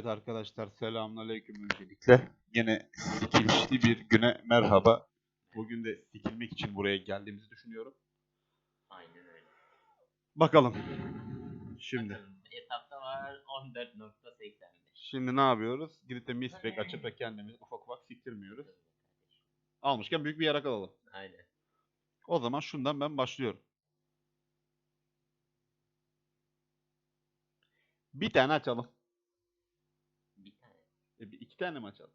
Evet arkadaşlar selamünaleyküm öncelikle. Yine sikilişli bir güne merhaba. Bugün de sikilmek için buraya geldiğimizi düşünüyorum. Aynen öyle. Bakalım. Şimdi. Bakalım, Hesapta var 14.85. Şimdi ne yapıyoruz? Gidip de misbek açıp da kendimizi ufak ufak siktirmiyoruz. Almışken büyük bir yarak alalım. Aynen. O zaman şundan ben başlıyorum. Bir tane açalım. Tane mi açalım?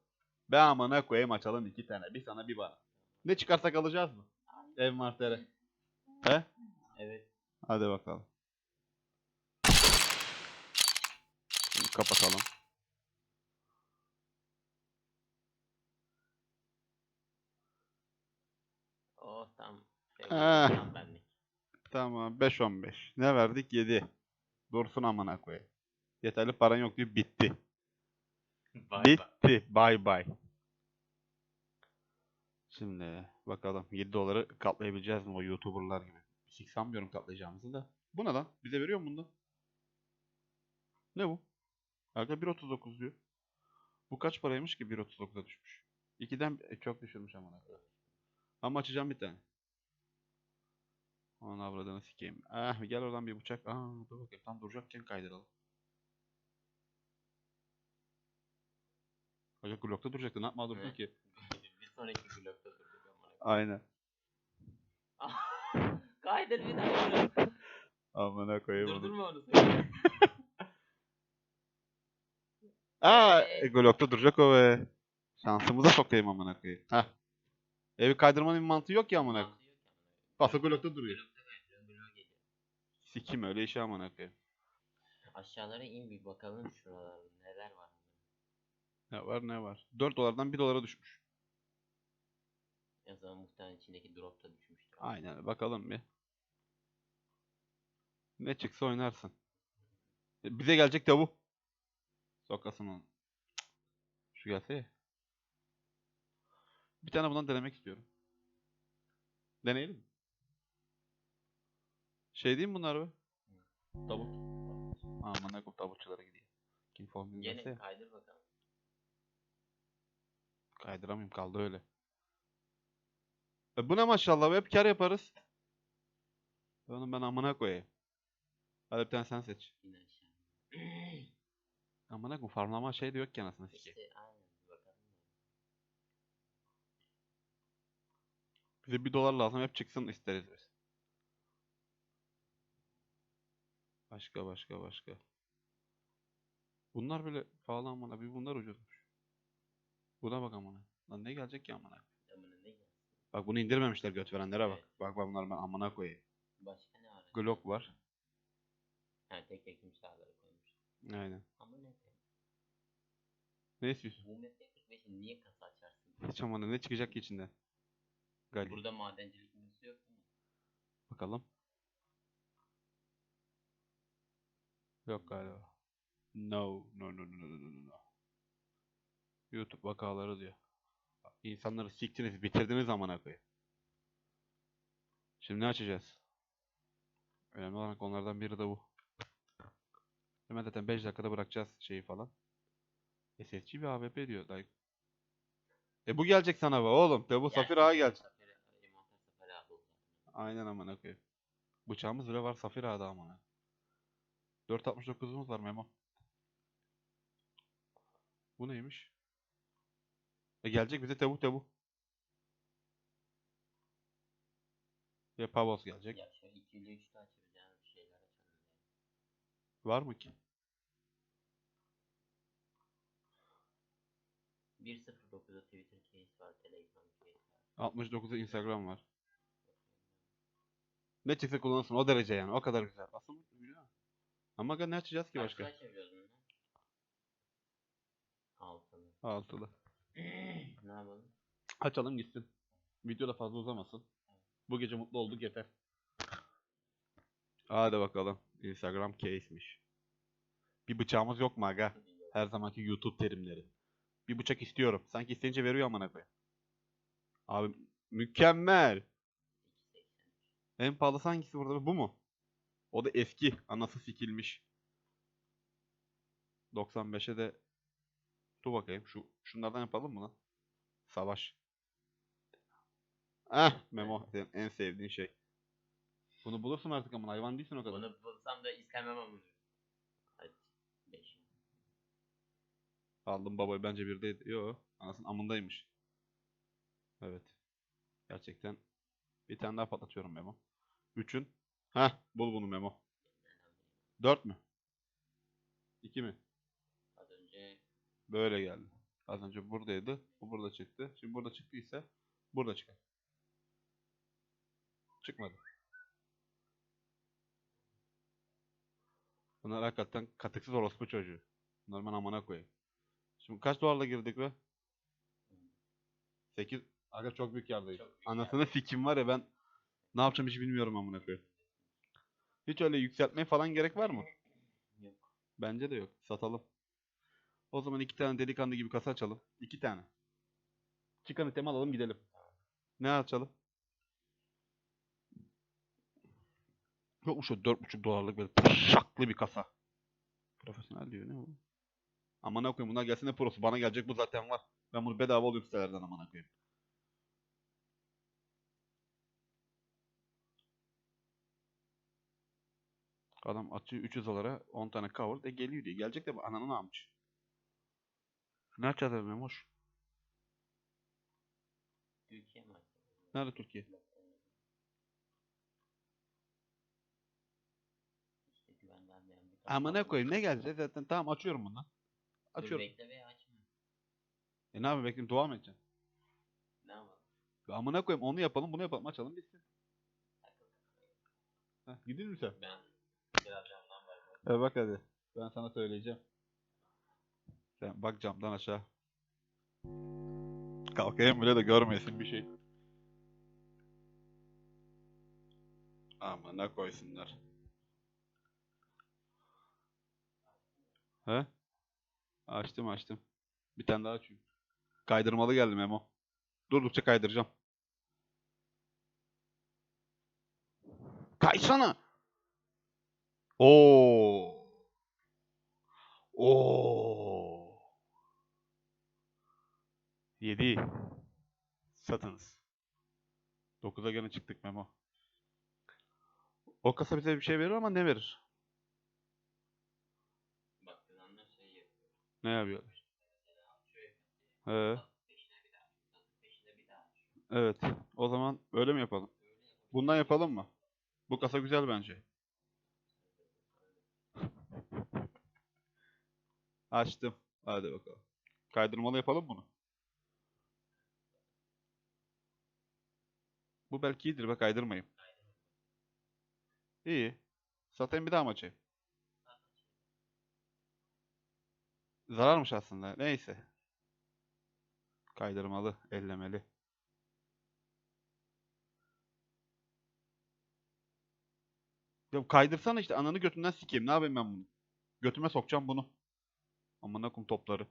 Ben amına koyayım açalım iki tane. Bir sana bir bana. Ne çıkarsak alacağız mı? Ev martere. He? Evet. Hadi bakalım. Şimdi kapatalım. Oh tam. Şey, Ah. tam benlik. Tamam 5-15. Ne verdik? 7. Dursun amına koyayım. Yeterli paran yok diyor. Bitti. Bay bay. Bitti. Bye bye. Şimdi bakalım 7 doları katlayabileceğiz mi o YouTuber'lar gibi. Hiç sanmıyorum katlayacağımızı da. Bu ne lan? Bize veriyor mu bunu? Ne bu? Arka 1.39 diyor. Bu kaç paraymış ki 1.39'a düşmüş? 2'den e, çok düşürmüş ama. Ama açacağım bir tane. Aman avradını sikeyim. Ah gel oradan bir bıçak. Aa dur bakayım tam duracakken kaydıralım. Hoca blokta duracaktı. Ne yapma dursun Evet. ki? bir sonraki blokta durduk. Aynen. Kaydır bir daha. Amına koyayım onu. Durdurma onu. Aa, Evet. e, blokta duracak o be. Şansımıza sokayım amına koyayım. Heh. Evi kaydırmanın bir mantığı yok ki amına koyayım. Pasa blokta duruyor. Sikim öyle işi amına koyayım. Aşağılara in bir bakalım şuralarda neler var. Ne var ne var. 4 dolardan 1 dolara düşmüş. O zaman muhtemelen içindeki drop da düşmüştür. Aynen bakalım bir. Ne çıksa oynarsın. E, Bize gelecek de bu. Sokasın onu. Şu gelse ya. Bir tane bundan denemek istiyorum. Deneyelim mi? Şey değil mi bunlar be? Tabut. Aman ne tabutçulara gideyim. Kim form bilmezse Gene kaydır bakalım. Kaydıramayayım kaldı öyle. E bu ne maşallah hep kar yaparız. Onu ben amına koyayım. Hadi bir tane sen seç. İn aşağı. Amına koyayım farmlama şey de yok ki anasını sikeyim. işte aynen bakalım. Bize bir dolar lazım hep çıksın isteriz biz. Başka başka başka. Bunlar bile pahalı amına bir bunlar ucuzmuş. Buna bak amına. Lan ne gelecek ki amına? Amına ne gelsin? Bak bunu indirmemişler göt verenlere bak. Evet. Bak bak bunlar ben amına koyayım. Başka ne var? Glock var. Ha tek tek timsahları koymuş. Aynen. Ama ne? Ne istiyorsun? Bu meslek 45'in niye kasa açarsın? Hiç amına ne çıkacak ki içinden? Gali. Burada madencilik menüsü yok mi? Bakalım. Yok galiba. No, no, no, no, no, no, no. YouTube vakaları diyor. İnsanları siktiniz, bitirdiniz amına koyayım. Şimdi ne açacağız? Önemli olan konulardan biri de bu. Hemen zaten 5 dakikada bırakacağız şeyi falan. SSG bir AWP diyor. E bu gelecek sana be oğlum. De bu Safir Ağa gelecek. Aynen amına koyayım. Bıçağımız bile var Safir Ağa'da amına. 4.69'umuz var Memo. Bu neymiş? E gelecek bize tebu tebu. Ya Pavos gelecek. Ya şöyle 2 ile 3'te açacağız bir şeyler açalım. Var mı ki? 1.09'da Twitter case var, Telegram case var. 69'da Instagram var. Ne çıksa kullanırsın o derece yani. O kadar güzel. Aslında güzel. Ama ne açacağız ki başka? kaç yapıyoruz bunu? Altılı. Altılı. Ne yapalım? Açalım gitsin. Video da fazla uzamasın. Bu gece mutlu olduk yeter. Hadi bakalım. Instagram case'miş. Bir bıçağımız yok mu aga? Her zamanki YouTube terimleri. Bir bıçak istiyorum. Sanki isteyince veriyor amına koyayım. Abi mükemmel. 2.83. En pahalısı hangisi burada? Bu mu? O da eski. Anası sikilmiş. 95'e de Dur bakayım. Şu şunlardan yapalım mı lan? Savaş. Ah Memo senin en sevdiğin şey. Bunu bulursun artık ama hayvan değilsin o kadar. Bunu bulsam da istemem ama. Hadi. 5. Aldım babayı bence birdeydi. Yo anasının amındaymış. Evet. Gerçekten. Bir tane daha patlatıyorum Memo. Üçün. Heh bul bunu Memo. Dört mü? İki mi? Böyle geldi. Az önce buradaydı. Bu burada çıktı. Şimdi burada çıktıysa burada çıkar. Çıkmadı. Bunlar hakikaten katıksız orospu çocuğu. Bunları ben amına koyayım. Şimdi kaç dolarla girdik be? 8. Aga çok büyük yardayız. Çok büyük Anasını sikim var ya ben ne yapacağım hiç bilmiyorum amına koyayım. Hiç öyle yükseltmeye falan gerek var mı? yok. Bence de yok. Satalım. O zaman iki tane delikanlı gibi kasa açalım. İki tane. Çıkan itemi alalım gidelim. Ne açalım? Yok mu şu 4,5 dolarlık böyle şaklı bir kasa? Profesyonel diyor ne bu? Amına koyayım bunlar gelsin ne prosu. Bana gelecek bu zaten var. Ben bunu bedava alıyorum sitelerden amına koyayım. Adam açıyor 300 dolara 10 tane cover de geliyor diye. Gelecek de bu ananı ne Ne açacağız abi Memoş? Türkiye mi? Nerede Türkiye? İşte güven vermeyen bir Amına koyayım ne gelecek zaten tamam açıyorum bunu. Dur Açıyorum. bekle veya açma. E ne yapayım bekleyeyim dua mı edeceğim? Ne yapalım? Amına koyayım onu yapalım bunu yapalım açalım bitsin. Takıl. Heh, gidiyor musun sen? Ben biraz camdan bakmak. Evet bak hadi. Ben sana söyleyeceğim. Sen bak camdan aşağı. Kalkayım bile de görmesin bir şey. Amına koysunlar. He? Açtım açtım. Bir tane daha açayım. Kaydırmalı geldi Memo. Durdukça kaydıracağım. Kaysana. Oo. Oo. 7. Satınız. 9'a gene çıktık Memo. O kasa bize bir şey verir ama ne verir? Baktığın anda şey yapıyor. Ne daha açıyor. evet. O zaman öyle mi yapalım? Yapıyor. Bundan yapalım mı? Bu kasa güzel bence. Açtım. Hadi bakalım. Kaydırmalı yapalım bunu. Bu belki iyidir. Bak kaydırmayayım. İyi. Satayım bir daha mı açayım? Zararmış aslında. Neyse. Kaydırmalı, ellemeli. Ya kaydırsana işte ananı götünden sikeyim. Ne yapayım ben bunu? Götüme sokacağım bunu. Amına kum topları.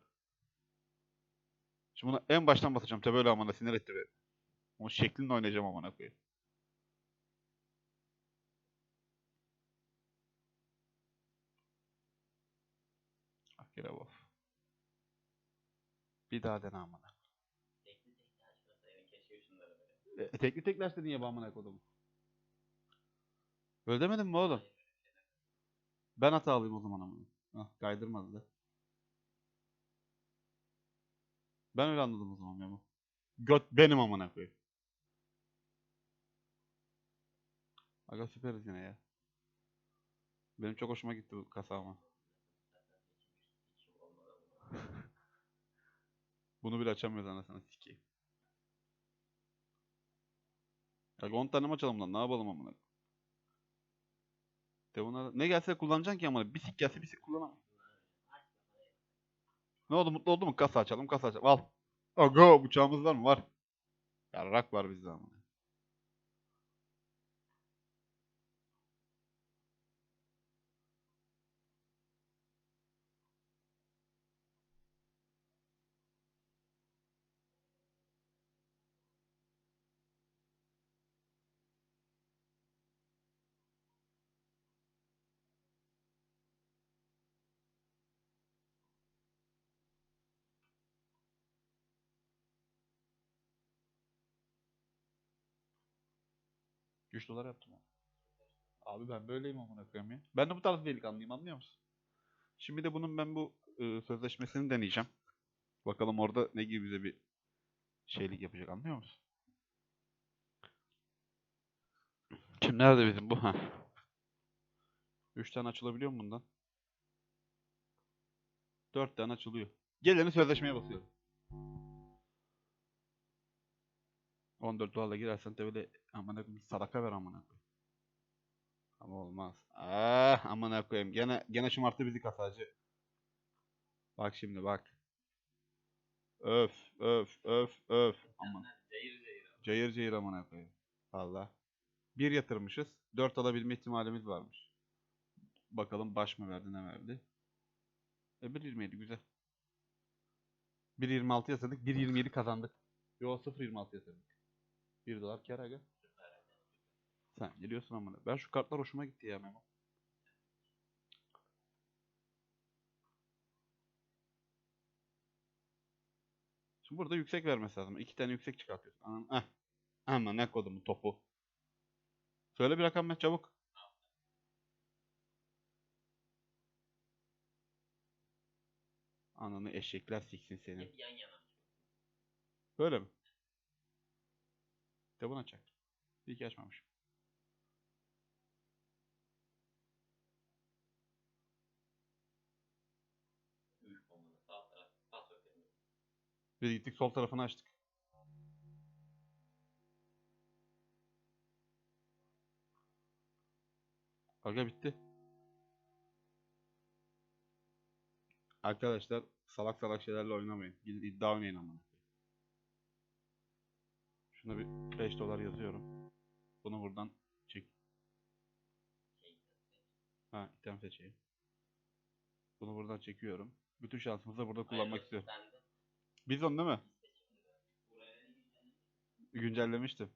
Şimdi bunu en baştan basacağım. Tabi öyle amına sinir etti beni. Onun şeklinde oynayacağım amına koyayım. Akira Wolf. Bir daha dene amına. Tekli tekli açmasaydın keşke şunları böyle. E, tekli tekli aç dedin ya bu amına kodumu. Öyle demedin mi oğlum? Ben hatalıyım o zaman amına. Hah kaydırmadı da. Ben öyle anladım o zaman Memo. Göt benim amına koyayım. Aga süperiz yine ya. Benim çok hoşuma gitti bu kasa ama. Bunu. Bile açamıyoruz anasını sikeyim. Aga 10 tane mi açalım lan? Ne yapalım amına? De bunlar ne gelse kullanacaksın ki amına. Bir sik gelse bir sik kullanamam. Ne oldu mutlu oldu mu? Kasa açalım kasa açalım. Al. Aga bıçağımız var mı? Var. Yarrak var bizde ama. 3 dolar yaptım. abi. Abi ben böyleyim amına koyayım ya. Ben de bu tarz delikanlıyım anlıyor musun? Şimdi de bunun ben bu e, sözleşmesini deneyeceğim. Bakalım orada ne gibi bize bir şeylik yapacak anlıyor musun? Şimdi nerede bizim bu? Ha. 3 tane açılabiliyor mu bundan? 4 tane açılıyor. Geleni sözleşmeye basıyorum. 14 dolarla girersen de böyle amına koyayım sadaka ver amına koyayım. Ama olmaz. Ah amına koyayım. Gene gene şımarttı bizi kasacı. Bak şimdi bak. Öf öf öf öf. Aman. Cayır cayır. Cayır cayır amına koyayım. Valla. Bir yatırmışız. 4 alabilme ihtimalimiz varmış. Bakalım baş mı verdi ne verdi. E 1.27 güzel. 1.26 yatırdık. 1.27 kazandık. Yo 0.26 yatırdık. 1 dolar kar aga. Sen geliyorsun amına. Ben şu kartlar hoşuma gitti ya Memo. Şimdi burada yüksek vermesi lazım. İki tane yüksek çıkartıyorsun. Anam, eh. Ama ne kodumun topu. Söyle bir rakam ver çabuk. Ananı eşekler siksin senin. Hep yan yana. Böyle mi? Kitabını açacaktım. İyi ki kırmızı. Biz gittik sol tarafını açtık. Aga bitti. Arkadaşlar salak salak şeylerle oynamayın. Gidin iddia oynayın ama. Şuna bir 5 dolar yazıyorum. Bunu buradan çek. Ha item seçeyim. Bunu buradan çekiyorum. Bütün şansımızı da burada kullanmak istiyorum. Sen de Bizon değil mi? Güncellemiştim.